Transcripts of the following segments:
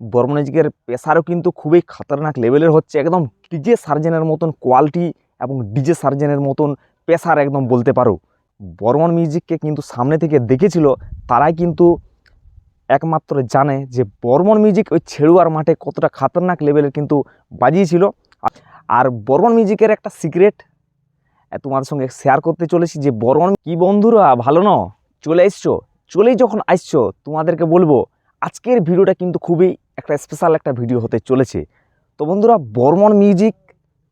বর্মনজিকের পেশারও কিন্তু খুবই খতরনাক লেভেলের হচ্ছে একদম ডিজে সার্জেনের মতন কোয়ালিটি এবং ডিজে সার্জেনের মতন পেশার একদম বলতে পারো। বর্মন মিউজিককে কিন্তু সামনে থেকে দেখেছিল, তারাই কিন্তু একমাত্র জানে যে বর্মন মিউজিক ওই ছেড়ুয়ার মাঠে কতটা খতরনাক লেভেলের কিন্তু বাজিয়েছিল। আর বর্মন মিউজিকের একটা সিক্রেট তোমাদের সঙ্গে শেয়ার করতে চলেছি যে বর্মন, কি বন্ধুরা, ভালো ন? চলে এসছো? চলেই যখন আসছো, তোমাদেরকে বলব, আজকের ভিডিওটা কিন্তু খুবই একটা স্পেশাল একটা ভিডিও হতে চলেছে। তো বন্ধুরা বর্মন মিউজিক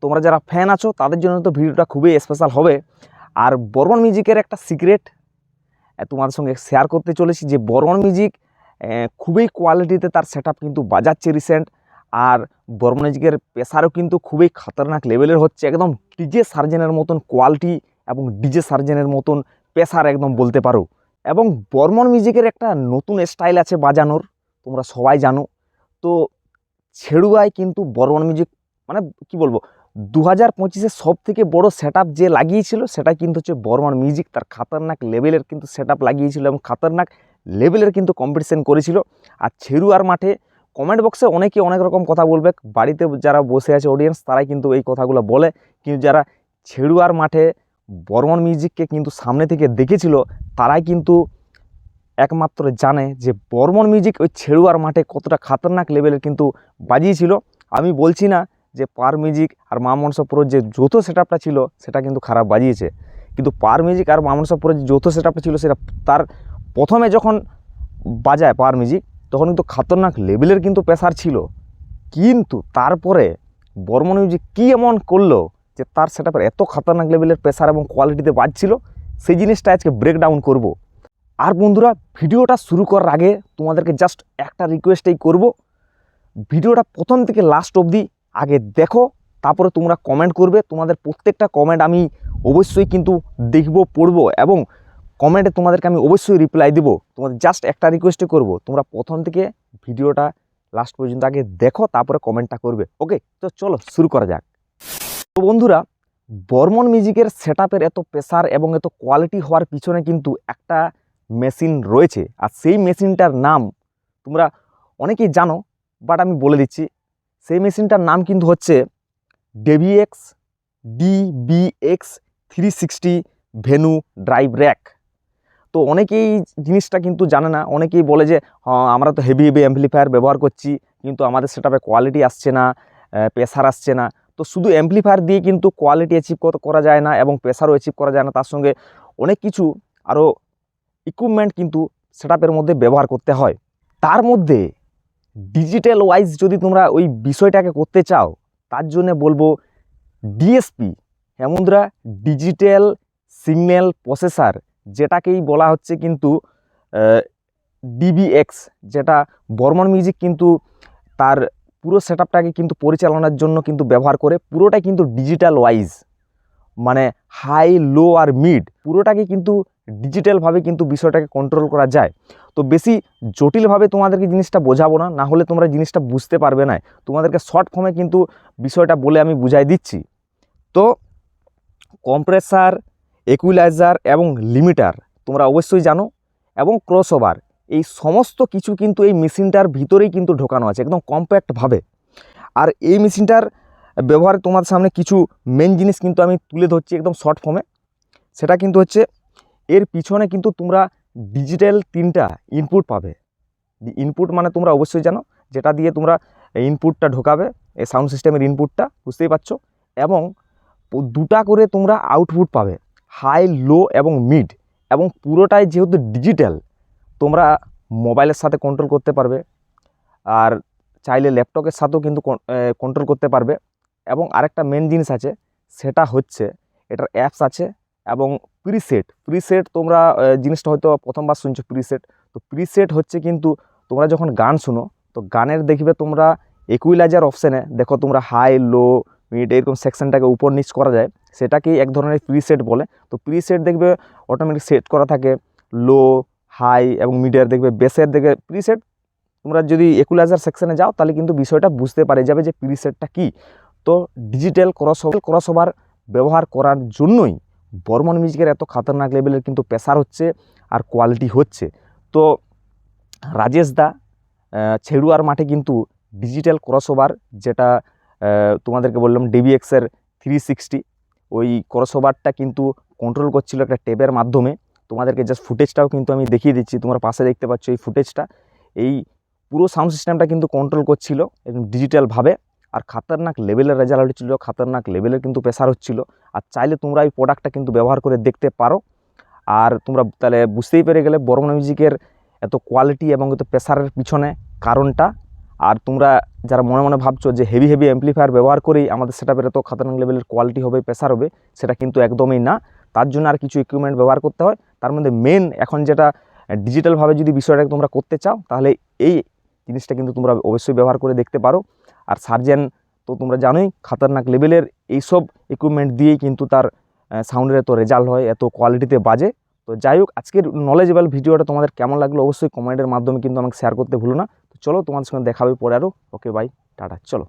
তোমরা যারা ফ্যান আছো, তাদের জন্য তো ভিডিওটা খুবই স্পেশাল হবে। আর বর্মন মিউজিকের একটা সিক্রেট তোমাদের সঙ্গে শেয়ার করতে চলেছি যে বর্মন মিউজিক খুবই কোয়ালিটিতে তার সেট কিন্তু বাজাচ্ছে রিসেন্ট আর বর্মন মিউজিকের প্রেসারও কিন্তু খুবই খতরনাক লেভেলের হচ্ছে। একদম ডিজে সার্জেনের মতন কোয়ালিটি এবং ডিজে সার্জেনের মতন প্রেসার একদম বলতে পারো। এবং বর্মন মিউজিকের একটা নতুন স্টাইল আছে বাজানোর, তোমরা সবাই জানো। তো ছেড়ুয়ায় কিন্তু বর্মন মিউজিক মানে কি বলব দু হাজার পঁচিশে সব থেকে বড়ো সেট যে লাগিয়েছিল, সেটা কিন্তু হচ্ছে বর্মন মিউজিক। তার খাতারনাক লেভেলের কিন্তু সেট লাগিয়েছিল এবং খাতারনাক লেভেলের কিন্তু কম্পিটিশন করেছিল। আর ছেড়ুয়ার মাঠে কমেন্ট বক্সে অনেকে অনেক রকম কথা বলবে। বাড়িতে যারা বসে আছে অডিয়েন্স তারাই কিন্তু এই কথাগুলো বলে। কিন্তু যারা ছেড়ুয়ার মাঠে বর্মন মিউজিককে কিন্তু সামনে থেকে দেখেছিল, তারাই কিন্তু একমাত্র জানে যে বর্মন মিউজিক ওই ছেড়ুয়ার মাঠে কতটা খাতারনাক লেভেলের কিন্তু বাজিয়েছিল। আমি বলছি না যে পার মিউজিক আর মা যে যৌথ সেট ছিল, সেটা কিন্তু খারাপ বাজিয়েছে। কিন্তু পার মিউজিক আর মা যে যৌথ সেট ছিল, সেটা তার প্রথমে যখন বাজায় পার মিউজিক তখন কিন্তু খাতরনাক লেভেলের কিন্তু প্রেসার ছিল। কিন্তু তারপরে বর্মন মিউজিক কী এমন করল যে তার সেটআপের এত খাতরনাক লেভেলের প্রেসার এবং কোয়ালিটিতে বাজছিল, সেই জিনিসটা আজকে ব্রেকডাউন করব। আর বন্ধুরা, ভিডিওটা শুরু করার আগে তোমাদেরকে জাস্ট একটা রিকোয়েস্টেই করব। ভিডিওটা প্রথম থেকে লাস্ট অবধি আগে দেখো, তারপরে তোমরা কমেন্ট করবে। তোমাদের প্রত্যেকটা কমেন্ট আমি অবশ্যই কিন্তু দেখব, পড়ব এবং কমেন্টে তোমাদেরকে আমি অবশ্যই রিপ্লাই দেবো। তোমাদের জাস্ট একটা রিকোয়েস্টে করব। তোমরা প্রথম থেকে ভিডিওটা লাস্ট পর্যন্ত আগে দেখো, তারপরে কমেন্টটা করবে। ওকে তো চলো শুরু করা যাক। তো বন্ধুরা, বর্মন মিউজিকের সেট এত প্রেসার এবং এত কোয়ালিটি হওয়ার পিছনে কিন্তু একটা মেশিন রয়েছে আর সেই মেশিনটার নাম তোমরা অনেকেই জানো বাট আমি বলে দিচ্ছি সেই মেশিনটার নাম কিন্তু হচ্ছে ডেভিএক্স DBX three sixty venu drive rack তো অনেকেই জিনিসটা কিন্তু জানে না অনেকেই বলে যে "হ্যাঁ, আমরা তো হেভি হেভি অ্যাম্পলিফায়ার ব্যবহার করছি কিন্তু আমাদের সেটাপে কোয়ালিটি আসছে না প্রেসার আসছে না। তো শুধু অ্যাম্পলিফায়ার দিয়ে কিন্তু কোয়ালিটি অ্যাচিভ করা যায় না এবং প্রেশারও অ্যাচিভ করা যায় না। তার সঙ্গে অনেক কিছু আরও ইকুইপমেন্ট কিন্তু সেটআপের মধ্যে ব্যবহার করতে হয়। তার মধ্যে ডিজিটাল ওয়াইজ যদি তোমরা ওই বিষয়টাকে করতে চাও, তার জন্য বলব ডিএসপি হেমুদ্রা ডিজিটাল সিগন্যাল প্রসেসার যেটাকেই বলা হচ্ছে কিন্তু ডিবিএক্স যেটা বর্মন মিউজিক কিন্তু তার পুরো সেটআপটাকে কিন্তু পরিচালনার জন্য কিন্তু ব্যবহার করে, পুরোটাই কিন্তু ডিজিটাল ওয়াইজ মানে হাই লো আর মিড পুরোটাকে কিন্তু ডিজিটালভাবে কিন্তু বিষয়টাকে কন্ট্রোল করা যায়। তো বেশি জটিলভাবে তোমাদেরকে জিনিসটা বোঝাবো না না হলে তোমরা জিনিসটা বুঝতে পারবে না। তোমাদেরকে শর্ট ফর্মে কিন্তু বিষয়টা বলে আমি বুঝাই দিচ্ছি। তো কম্প্রেসার একুইলাইজার এবং লিমিটার তোমরা অবশ্যই জানো এবং ক্রসওভার এই সমস্ত কিছু কিন্তু এই মেশিনটার ভিতরেই কিন্তু ঢোকানো আছে, একদম কম্প্যাক্টভাবে আর এই মেশিনটার ব্যবহারে তোমাদের সামনে কিছু মেন জিনিস কিন্তু আমি তুলে ধরছি একদম শর্ট ফর্মে সেটা কিন্তু হচ্ছে, এর পিছনে কিন্তু তোমরা ডিজিটাল তিনটা ইনপুট পাবে। ইনপুট মানে তোমরা অবশ্যই জানো, যেটা দিয়ে তোমরা ইনপুটটা ঢোকাবে, এই সাউন্ড সিস্টেমের ইনপুটটা বুঝতেই পারছ? এবং দুটা করে তোমরা আউটপুট পাবে হাই লো এবং মিড এবং পুরোটাই যেহেতু ডিজিটাল তোমরা মোবাইলের সাথে কন্ট্রোল করতে পারবে। আর চাইলে ল্যাপটপের সাথেও কিন্তু কন্ট্রোল করতে পারবে। এবং আরেকটা মেন জিনিস আছে, সেটা হচ্ছে এটার অ্যাপস আছে এবং প্রিসেট প্রিসেট তোমরা জিনিসটা হয়তো প্রথমবার শুনছো প্রিসেট তো প্রিসেট হচ্ছে কিন্তু তোমরা যখন গান শুনো, তো গানের দেখবে তোমরা একুইলাইজার অপশানে দেখো তোমরা হাই লো মিড এরকম সেকশনটাকে উপর নিচ করা যায়, সেটাকেই এক ধরনের প্রিসেট বলে। তো প্রিসেট দেখবে অটোমেটিক সেট করা থাকে লো হাই এবং মিডিয়ার দেখবে বেসের দেখবে প্রিসেট তোমরা যদি একুলাইজার সেকশানে যাও, তাহলে কিন্তু বিষয়টা বুঝতে পারে যাবে যে প্রিসেটটা কী। তো ডিজিটাল ক্রস ক্রস ওভার ব্যবহার করার জন্যই বর্মন মিউজিকের এত খাতারনাক লেভেলের কিন্তু প্রেসার হচ্ছে আর কোয়ালিটি হচ্ছে। তো রাজেশ দা ছেড়ুয়ার মাঠে কিন্তু ডিজিটাল ক্রসওভার যেটা তোমাদেরকে বললাম ডিবিএক্সের থ্রি সিক্সটি ওই ক্রসওভারটা কিন্তু কন্ট্রোল করছিল একটা ট্যাবের মাধ্যমে। তোমাদেরকে জাস্ট ফুটেজটাও কিন্তু আমি দেখিয়ে দিচ্ছি, তোমার পাশে দেখতে পাচ্ছ এই ফুটেজটা এই পুরো সাউন্ড সিস্টেমটা কিন্তু কন্ট্রোল করছিল ডিজিটালভাবে আর খাতারনাক লেভেলের রেজাল্ট হচ্ছিল, খাতারনাক লেভেলের কিন্তু প্রেসার হচ্ছিল। আর চাইলে তোমরা এই প্রোডাক্টটা কিন্তু ব্যবহার করে দেখতে পারো। আর তোমরা তাহলে বুঝতেই পেরে গেলে বর্মন মিউজিকের এত কোয়ালিটি এবং এত প্রেশারের পিছনে কারণটা। আর তোমরা যারা মনে মনে ভাবছ যে হেভি হেভি অ্যাম্পলিফায়ার ব্যবহার করেই আমাদের সেটাপের এত খাতারনাক লেভেলের কোয়ালিটি হবে প্রেসার হবে, সেটা কিন্তু একদমই না। তার জন্য আর কিছু ইকুইপমেন্ট ব্যবহার করতে হয়। তার মধ্যে মেন এখন যেটা ডিজিটালভাবে যদি বিষয়টাকে তোমরা করতে চাও, তাহলে এই জিনিসটা কিন্তু তোমরা অবশ্যই ব্যবহার করে দেখতে পারো। আর সার্জেন তো তোমরা জানোই, খাতারনাক লেভেলের এইসব ইকুইপমেন্ট দিয়েই কিন্তু তার সাউন্ডের এত রেজাল্ট হয়, এত কোয়ালিটিতে বাজে। তো যাই হোক, আজকের নলেজেবল ভিডিওটা তোমাদের কেমন লাগল অবশ্যই কমেন্টের মাধ্যমে কিন্তু আমাকে শেয়ার করতে ভুলো না। তো চলো তোমাদের সঙ্গে দেখাবে পরে আরও ওকে বাই টাটা, চলো।